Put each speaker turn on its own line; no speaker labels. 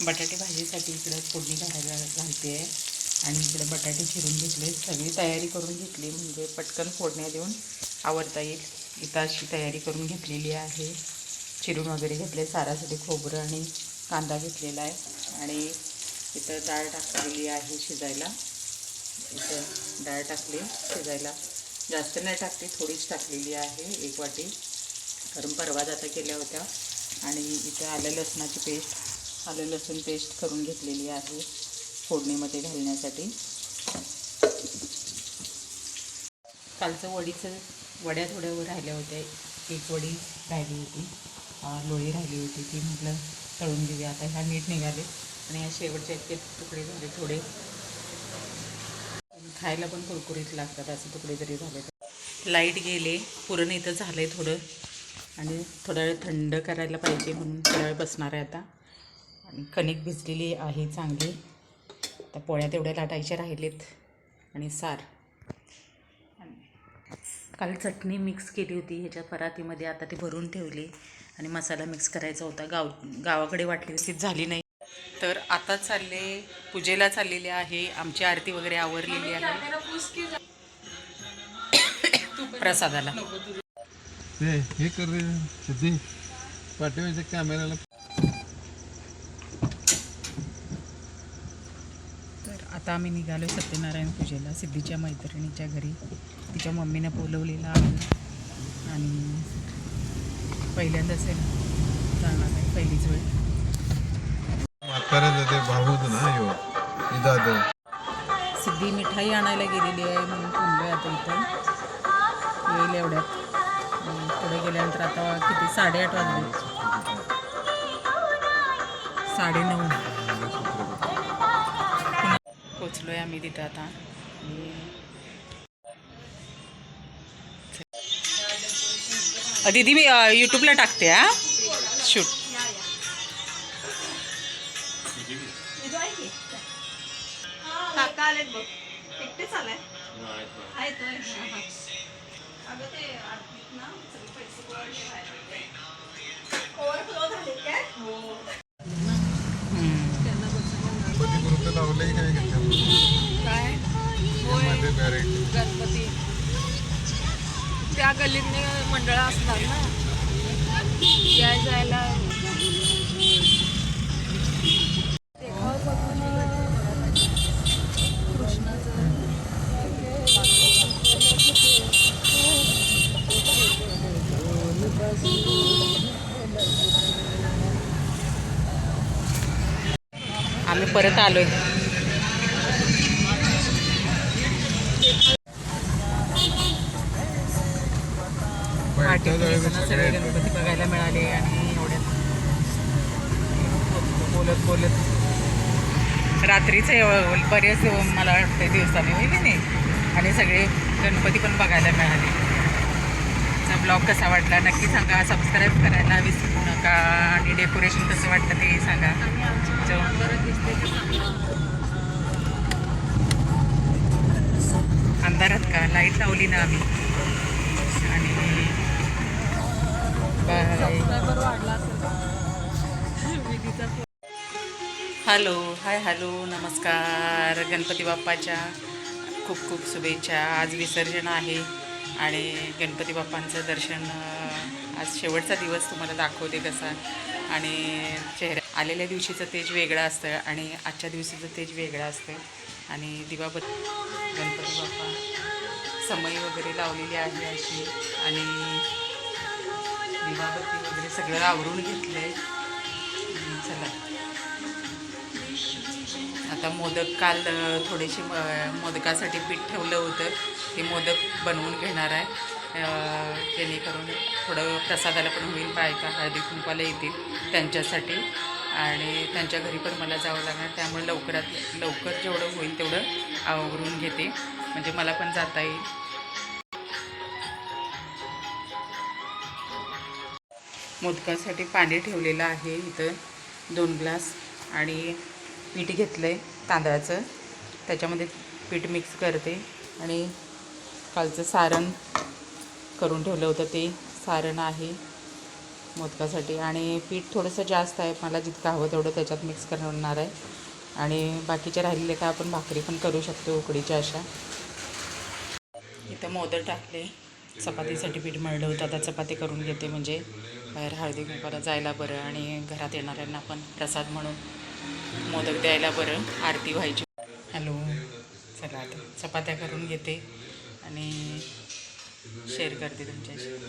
बटाटे भाजीसाठी इकडं फोडणी घालायला घालते. आहे आणि इकडे बटाटे चिरून घेतले सगळी तयारी करून घेतली. म्हणजे पटकन फोडण्या देऊन आवडता येईल. इथं अशी तयारी करून घेतलेली आहे. चिरून वगैरे घेतले. सारासाठी खोबरं आणि कांदा घेतलेला आहे. आणि इथं डाळ टाकलेली आहे शिजायला. इथं डाळ टाकली. शिजायला जास्त नाही टाकली. थोडीच टाकलेली आहे. एक वाटी. कारण परवा जाता केल्या होत्या. आणि इथं आलं लसणाची पेस्ट. आलं लसूण पेस्ट करून घेतलेली आहे फोडणीमध्ये घालण्यासाठी. कालचं वडीचं वड्या थोड्यावर राहिल्या होत्या. एक वडी राहिली होती लोळी राहिली होती. ती म्हटलं तळून घेऊया. आता ह्या नीट निघाले. आणि या शेवटचे इतके तुकडे झाले थोडे. खायला पण कुरकुरीत लागतात. असे तुकडे जरी झाले तर. लाइट गेले. पुरण इथं झालं आहे थोडं. आणि थोडा वेळ थंड करायला पाहिजे म्हणून थोडा वेळ बसणार आहे आता. आणि कणिक भिजलेली आहे चांगली. आता पोळ्या तेवढ्या लाटायच्या राहिलेत आणि सार. काल चटणी मिक्स केली होती ह्याच्या परातीमध्ये आता ती भरून ठेवली आणि मसाला मिक्स करायचा होता. गाव गावाकडे वाटली होती झाली नाही. तर आता चालले पूजेला चाललेले आहे. आमची आरती वगैरे आवरलेली आहे. प्रसादाला.
हे कर कॅमेऱ्याला सिद्धी पाठवायचं कॅमेराला
तर आता आम्ही निघालो सत्यनारायण पूजेला सिद्धीच्या मैत्रिणीच्या घरी. तिच्या मम्मीने बोलवलेलं आहे. आणि पहिल्यांदाच आहे जाणार आहे पहिलीच वेळ. सिद्धी मिठाई आणायला गेलेली आहे म्हणून थांबलोय आता इथं. येईल एवढ्यात. पुढे गेल्यानंतर आता किती? साडेआठ वाजले. साडेनऊ. पोचलोय आम्ही तिथं आता. दीदी मी यूट्यूबला टाकते हा? शूट
लावलंय काय?
काय
बॅरेट
गणपती. त्या गल्लीतले मंडळ असणार ना? या जायला
आम्ही परत आलोय.
पाठच्या
सगळे गणपती बघायला मिळाले आणि एवढ्यात बोलत बोलत रात्रीचं बरेच मला वाटतं दिवसाने होईल की नाही? आणि सगळे गणपती पण बघायला मिळाले. ब्लॉग कसा वाटला नक्की सांगा. सबस्क्राईब करायला विसरू का आणि डेकोरेशन कसं वाटतं ते सांगा. अंधारात का? लाइट लावली ना आम्ही. आणि बाय हॅलो हाय हॅलो नमस्कार. गणपती बाप्पाच्या खूप खूप शुभेच्छा. आज विसर्जन आहे. आणि गणपती बाप्पांचं दर्शन आज शेवटचा दिवस तुम्हाला दाखवते कसा आणि चेहऱ्या आलेल्या दिवशीचं तेज वेगळं असतं आणि आजच्या दिवशीचं तेज वेगळं असतं. आणि दिवाबत गणपती बाप्पा समई वगैरे लावलेली आहे अशी. आणि दिवाबत्ती वगैरे सगळं आवरून घेतलं आहे आता मोदक काल थोडेसे म मोदकासाठी पीठ ठेवलं होतं. ते मोदक बनवून घेणार आहे. जेणेकरून थोडं प्रसादाला पण होईल बायका हळदी कुंपाला येतील त्यांच्यासाठी. आणि त्यांच्या घरी पण मला जावं लागणार. त्यामुळे लवकरात लवकर जेवढं होईल तेवढं आवरून घेते. म्हणजे मला पण जाता येईल. मोदकासाठी पाणी ठेवलेलं आहे इथं. दोन ग्लास. आणि पीठ घेतलं आहे तांदळाचं. त्याच्यामध्ये पीठ मिक्स करते आणि कालचं सारण करून ठेवलं होतं ते. सारण आहे मोदकासाठी. आणि पीठ थोडंसं जास्त आहे मला जितकं हवं तेवढं त्याच्यात मिक्स करणार आहे. आणि बाकीचे राहिलेले काय आपण भाकरी पण करू शकतो उकडीच्या अशा. इथं मोदक टाकले. चपातीसाठी पीठ मळलं होतं. आता चपाती करून घेते म्हणजे. बाहेर हळदी कुंकाला जायला बरं आणि घरात येणाऱ्यांना पण प्रसाद म्हणून. मोदक द्यायला बरं आरती व्हायची. हॅलो चला आता चपात्या करून घेते आणि शेअर करते तुमच्याशी.